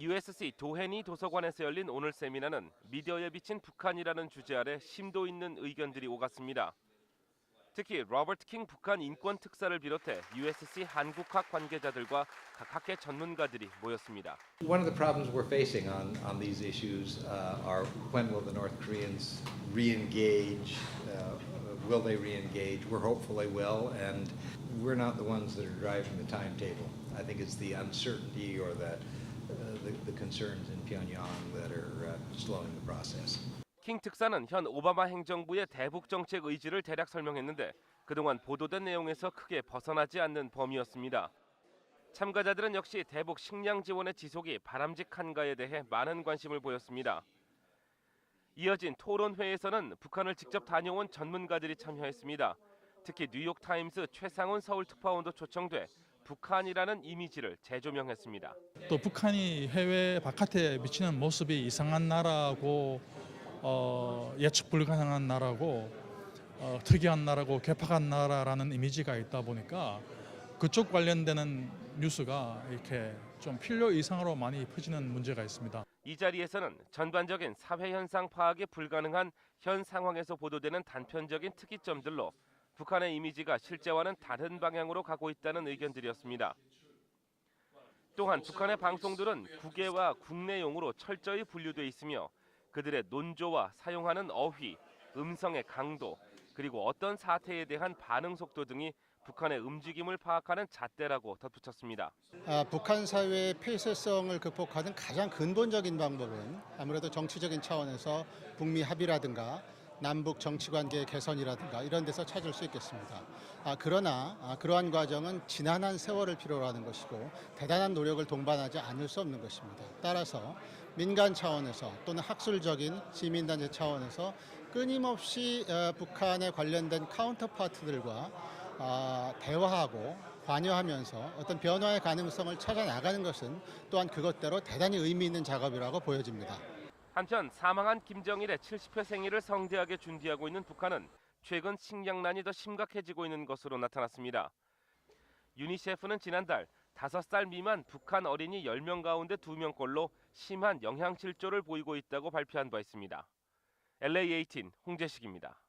USC 도헤니 도서관에서 열린 오늘 세미나는 미디어에 비친 북한이라는 주제 아래 심도 있는 의견들이 오갔습니다. 특히 로버트 킹 북한 인권 특사를 비롯해 USC 한국학 관계자들과 각 학계 전문가들이 모였습니다. One of the problems we're facing on, on these issues uh, are when will the North Koreans re-engage? Uh, will they re-engage? We're hopeful they will, and we're not the ones that are driving the timetable. I think it's the uncertainty or the, uh, the, the concerns in Pyongyang that are uh, slowing the process. 킹 특사는 현 오바마 행정부의 대북 정책 의지를 대략 설명했는데 그동안 보도된 내용에서 크게 벗어나지 않는 범위였습니다. 참가자들은 역시 대북 식량 지원의 지속이 바람직한가에 대해 많은 관심을 보였습니다. 이어진 토론회에서는 북한을 직접 다녀온 전문가들이 참여했습니다. 특히 뉴욕 타임스 최상훈 서울 특파원도 초청돼 북한이라는 이미지를 재조명했습니다. 또 북한이 해외 바깥에 미치는 모습이 이상한 나라고 어, 예측 불가능한 나라고 어, 특이한 나라고 개팍한 나라라는 이미지가 있다 보니까 그쪽 관련되는 뉴스가 이렇게 좀 필요 이상으로 많이 퍼지는 문제가 있습니다. 이 자리에서는 전반적인 사회 현상 파악이 불가능한 현 상황에서 보도되는 단편적인 특이점들로 북한의 이미지가 실제와는 다른 방향으로 가고 있다는 의견들이었습니다. 또한 북한의 방송들은 국외와 국내용으로 철저히 분류돼 있으며 그들의 논조와 사용하는 어휘, 음성의 강도, 그리고 어떤 사태에 대한 반응 속도 등이 북한의 움직임을 파악하는 잣대라고 덧붙였습니다. 아, 북한 사회의 폐쇄성을 극복하는 가장 근본적인 방법은 아무래도 정치적인 차원에서 북미 합의라든가 남북 정치 관계 개선이라든가 이런 데서 찾을 수 있겠습니다. 아, 그러나 아, 그러한 과정은 지난한 세월을 필요로 하는 것이고 대단한 노력을 동반하지 않을 수 없는 것입니다. 따라서 민간 차원에서 또는 학술적인 시민단체 차원에서 끊임없이 어, 북한에 관련된 카운터파트들과 아, 대화하고 관여하면서 어떤 변화의 가능성을 찾아 나가는 것은 또한 그것대로 대단히 의미 있는 작업이라고 보여집니다. 한편 사망한 김정일의 70회 생일을 성대하게 준비하고 있는 북한은 최근 식량난이 더 심각해지고 있는 것으로 나타났습니다. 유니세프는 지난달 5살 미만 북한 어린이 10명 가운데 2명꼴로 심한 영양실조를 보이고 있다고 발표한 바 있습니다. LA18 홍재식입니다.